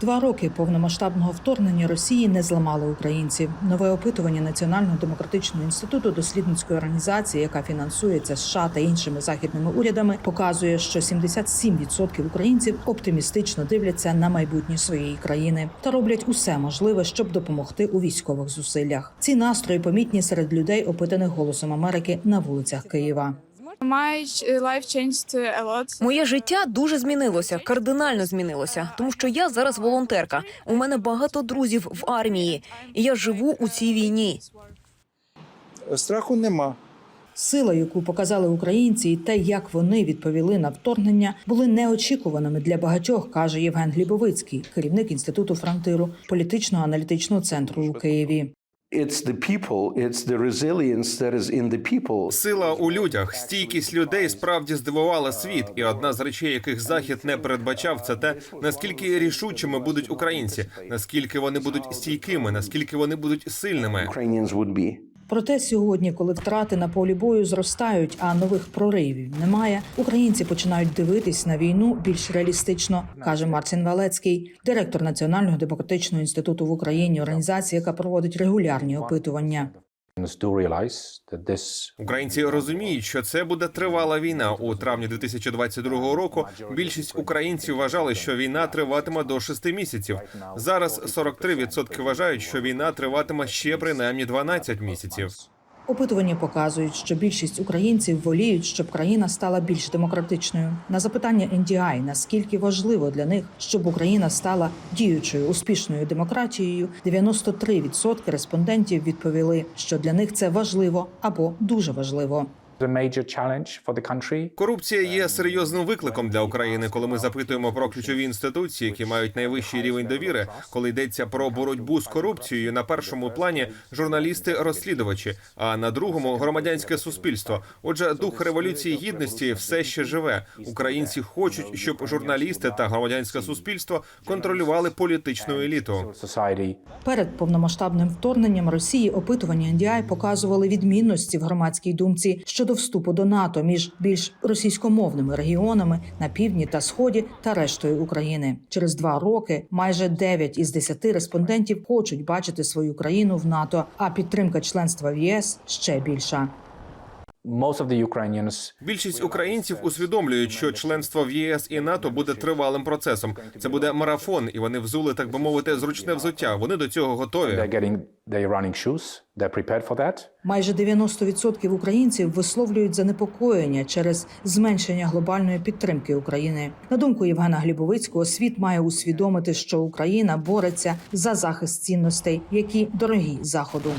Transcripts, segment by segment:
Два роки повномасштабного вторгнення Росії не зламали українців. Нове опитування Національного демократичного інституту дослідницької організації, яка фінансується США та іншими західними урядами, показує, що 77% українців оптимістично дивляться на майбутнє своєї країни та роблять усе можливе, щоб допомогти у військових зусиллях. Ці настрої помітні серед людей, опитаних голосом Америки на вулицях Києва. My life changed a lot. Моє життя дуже змінилося, кардинально змінилося, тому що я зараз волонтерка. У мене багато друзів в армії, і я живу у цій війні. Страху нема. Сила, яку показали українці, і те, як вони відповіли на вторгнення, були неочікуваними для багатьох, каже Євген Глібовицький, керівник інституту фронтиру політичного аналітичного центру у Києві. It's the people, it's the resilience that is in the people. Сила у людях, стійкість людей справді здивувала світ, і одна з речей, яких захід не передбачав, це те, наскільки рішучими будуть українці, наскільки вони будуть стійкими, наскільки вони будуть сильними. Ukrainians would be. Проте сьогодні, коли втрати на полі бою зростають, а нових проривів немає, українці починають дивитись на війну більш реалістично, каже Марцін Валецький, директор Національного демократичного інституту в Україні, організація, яка проводить регулярні опитування. Українці розуміють, що це буде тривала війна. У травні 2022 року більшість українців вважали, що війна триватиме до шести місяців. Зараз 43% вважають, що війна триватиме ще принаймні 12 місяців. Опитування показують, що більшість українців воліють, щоб країна стала більш демократичною. На запитання NDI, наскільки важливо для них, щоб Україна стала діючою успішною демократією, 93% респондентів відповіли, що для них це важливо або дуже важливо. Is a major challenge for the country. Корупція є серйозним викликом для України, коли ми запитуємо про ключові інституції, які мають найвищий рівень довіри. Коли йдеться про боротьбу з корупцією, на першому плані журналісти-розслідувачі, а на другому громадянське суспільство. Отже, дух революції гідності все ще живе. Українці хочуть, щоб журналісти та громадянське суспільство контролювали політичну еліту. Перед повномасштабним вторгненням Росії опитування NDI показували відмінності в громадській думці щодо вступу до НАТО між більш російськомовними регіонами на півдні та сході та рештою України. Через два роки майже 9 із 10 респондентів хочуть бачити свою країну в НАТО, а підтримка членства в ЄС ще більша. most of the Ukrainians Більшість українців усвідомлюють, що членство в ЄС і НАТО буде тривалим процесом. Це буде марафон, і вони взули, так би мовити, зручне взуття. Вони до цього готові. Майже 90% українців висловлюють занепокоєння через зменшення глобальної підтримки України. На думку Євгена Глібовицького, світ має усвідомити, що Україна бореться за захист цінностей, які дорогі заходу.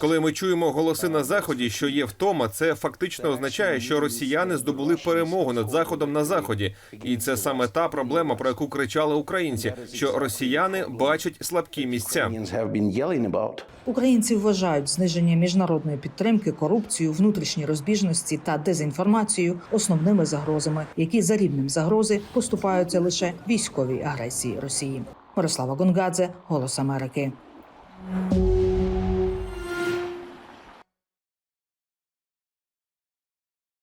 Коли ми чуємо голоси на заході, що є втома, це фактично означає, що росіяни здобули перемогу над заходом на заході, і це саме та проблема, про яку кричали українці, що росіяни бачать слабкі місця. Ukrainians have been yelling about. Українці вважають зниження міжнародної підтримки, корупцію, внутрішні розбіжності та дезінформацію основними загрозами, які за рівнем загрози поступаються лише військовій агресії Росії. Мирослава Гонгадзе, Голос Америки. Thank you.